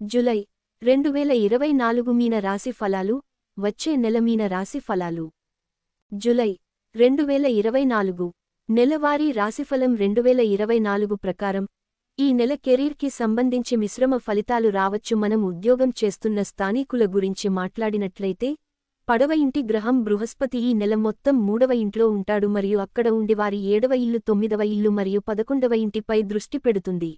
July రెండు వేల ఇరవై నాలుగు మీన రాశి ఫలాలు వచ్చే నెల మీన రాశి ఫలాలు. జులై రెండు వేల ఇరవై నాలుగు నెలవారీ రాశిఫలం రెండు వేల ఇరవై నాలుగు ప్రకారం ఈ నెల కెరీర్కి సంబంధించి మిశ్రమ ఫలితాలు రావచ్చు మనం ఉద్యోగం చేస్తున్న స్థానికుల గురించి మాట్లాడినట్లయితే పడవ ఇంటి గ్రహం బృహస్పతి ఈ నెల మొత్తం మూడవ ఇంట్లో ఉంటాడు మరియు అక్కడ ఉండి వారి ఏడవ ఇల్లు తొమ్మిదవ ఇల్లు మరియు పదకొండవ ఇంటిపై దృష్టి పెడుతుంది.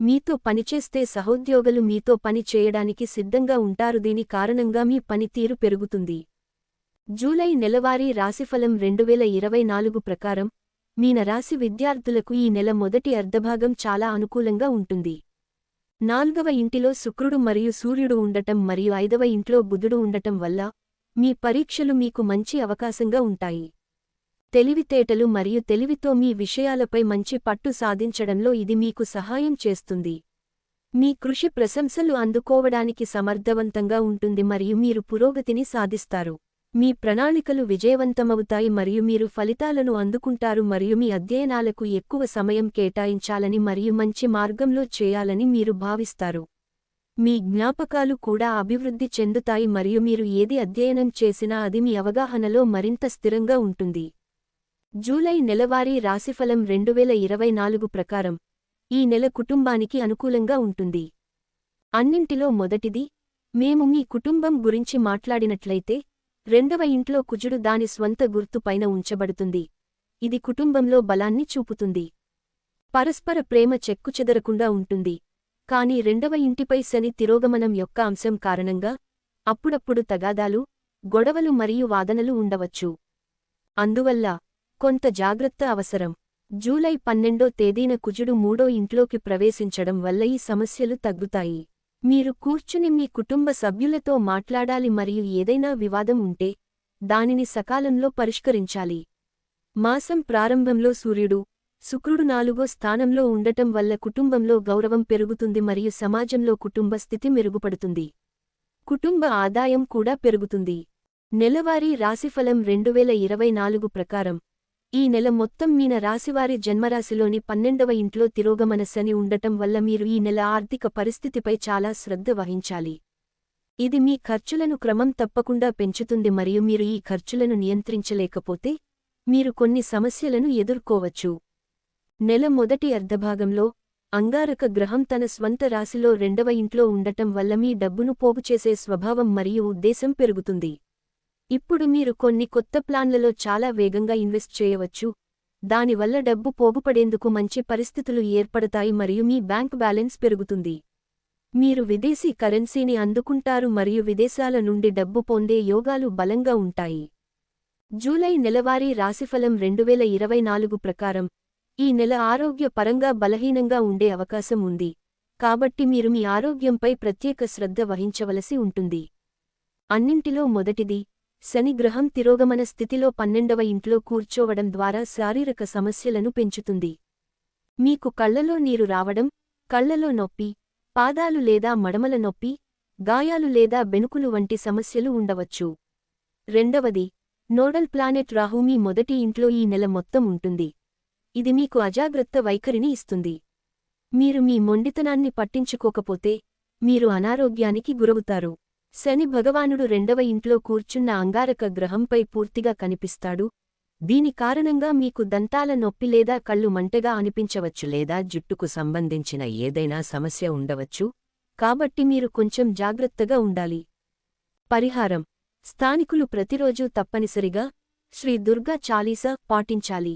మీతో పనిచేస్తే సహోద్యోగులు మీతో పని చేయడానికి సిద్ధంగా ఉంటారు. దీని కారణంగా మీ పనితీరు పెరుగుతుంది. జూలై నెలవారీ రాశిఫలం రెండువేల ఇరవై నాలుగు ప్రకారం మీన రాశి విద్యార్థులకు ఈ నెల మొదటి అర్ధభాగం చాలా అనుకూలంగా ఉంటుంది. నాల్గవ ఇంటిలో శుక్రుడు మరియు సూర్యుడు ఉండటం మరియు ఐదవ ఇంట్లో బుధుడు ఉండటం వల్ల మీ పరీక్షలు మీకు మంచి అవకాశంగా ఉంటాయి. తెలివితేటలు మరియు తెలివితో మీ విషయాలపై మంచి పట్టు సాధించడంలో ఇది మీకు సహాయం చేస్తుంది. మీ కృషి ప్రశంసలు అందుకోవడానికి సమర్థవంతంగా ఉంటుంది మరియు మీరు పురోగతిని సాధిస్తారు. మీ ప్రణాళికలు విజయవంతమవుతాయి మరియు మీరు ఫలితాలను అందుకుంటారు మరియు మీ అధ్యయనాలకు ఎక్కువ సమయం కేటాయించాలని మరియు మంచి మార్గంలో చేయాలని మీరు భావిస్తారు. మీ జ్ఞాపకాలు కూడా అభివృద్ధి చెందుతాయి మరియు మీరు ఏది అధ్యయనం చేసినా అది మీ అవగాహనలో మరింత స్థిరంగా ఉంటుంది. జూలై నెలవారీ రాశిఫలం రెండువేల ఇరవై నాలుగు ప్రకారం ఈ నెల కుటుంబానికి అనుకూలంగా ఉంటుంది. అన్నింటిలో మొదటిది మేము మీ కుటుంబం గురించి మాట్లాడినట్లయితే రెండవ ఇంట్లో కుజుడు దాని స్వంత గుర్తు పైన ఉంచబడుతుంది. ఇది కుటుంబంలో బలాన్ని చూపుతుంది. పరస్పర ప్రేమ చెక్కుచెదరకుండా ఉంటుంది. కాని రెండవ ఇంటిపై శని తిరోగమనం యొక్క అంశం కారణంగా అప్పుడప్పుడు తగాదాలు గొడవలు మరియు వాదనలు ఉండవచ్చు. అందువల్ల కొంత జాగ్రత్త అవసరం. జూలై పన్నెండో తేదీన కుజుడు మూడో ఇంట్లోకి ప్రవేశించడం వల్ల ఈ సమస్యలు తగ్గుతాయి. మీరు కూర్చుని మీ కుటుంబ సభ్యులతో మాట్లాడాలి మరియు ఏదైనా వివాదం ఉంటే దానిని సకాలంలో పరిష్కరించాలి. మాసం ప్రారంభంలో సూర్యుడు శుక్రుడు నాలుగో స్థానంలో ఉండటం వల్ల కుటుంబంలో గౌరవం పెరుగుతుంది మరియు సమాజంలో కుటుంబ స్థితి మెరుగుపడుతుంది. కుటుంబ ఆదాయం కూడా పెరుగుతుంది. నెలవారీ రాశిఫలం రెండువేల ఇరవై నాలుగు ప్రకారం ఈ నెల మొత్తం మీన రాశివారి జన్మరాశిలోని పన్నెండవ ఇంట్లో తిరోగమన శని ఉండటం వల్ల మీరు ఈ నెల ఆర్థిక పరిస్థితిపై చాలా శ్రద్ధ వహించాలి. ఇది మీ ఖర్చులను క్రమం తప్పకుండా పెంచుతుంది మరియు మీరు ఈ ఖర్చులను నియంత్రించలేకపోతే మీరు కొన్ని సమస్యలను ఎదుర్కోవచ్చు. నెల మొదటి అర్ధభాగంలో అంగారక గ్రహం తన స్వంత రాశిలో రెండవ ఇంట్లో ఉండటం వల్ల మీ డబ్బును పోగుచేసే స్వభావం మరియు ఉద్దేశం పెరుగుతుంది. ఇప్పుడు మీరు కొన్ని కొత్త ప్లాన్లలో చాలా వేగంగా ఇన్వెస్ట్ చేయవచ్చు. దానివల్ల డబ్బు పోగుపడేందుకు మంచి పరిస్థితులు ఏర్పడతాయి మరియు మీ బ్యాంక్ బ్యాలెన్స్ పెరుగుతుంది. మీరు విదేశీ కరెన్సీని అందుకుంటారు మరియు విదేశాల నుండి డబ్బు పొందే యోగాలు బలంగా ఉంటాయి. జూలై నెలవారీ రాశిఫలం రెండువేల ఇరవై నాలుగు ప్రకారం. ఈ నెల ఆరోగ్య పరంగా బలహీనంగా ఉండే అవకాశం ఉంది. కాబట్టి మీరు మీ ఆరోగ్యంపై ప్రత్యేక శ్రద్ధ వహించవలసి ఉంటుంది. అన్నింటిలో మొదటిది శని గ్రహం తిరోగమన స్థితిలో పన్నెండవ ఇంట్లో కూర్చోవడం ద్వారా శారీరక సమస్యలను పెంచుతుంది. మీకు కళ్ళలో నీరు రావడం కళ్ళలో నొప్పి పాదాలు లేదా మడమల నొప్పి గాయాలు లేదా బెనుకులు వంటి సమస్యలు ఉండవచ్చు. రెండవది నోడల్ ప్లానెట్ రాహు మీ మొదటి ఇంట్లో ఈ నెల మొత్తం ఉంటుంది. ఇది మీకు అజాగ్రత్త వైఖరిని ఇస్తుంది. మీరు మీ మొండితనాన్ని పట్టించుకోకపోతే మీరు అనారోగ్యానికి గురవుతారు. శని భగవానుడు రెండవ ఇంట్లో కూర్చున్న అంగారక గ్రహంపై పూర్తిగా కనిపిస్తాడు. దీని కారణంగా మీకు దంతాల నొప్పి లేదా కళ్ళు మంటగా అనిపించవచ్చు లేదా జుట్టుకు సంబంధించిన ఏదైనా సమస్య ఉండవచ్చు. కాబట్టి మీరు కొంచెం జాగ్రత్తగా ఉండాలి. పరిహారం. స్థానికులు ప్రతిరోజూ తప్పనిసరిగా శ్రీ దుర్గా చాలీస పాటించాలి.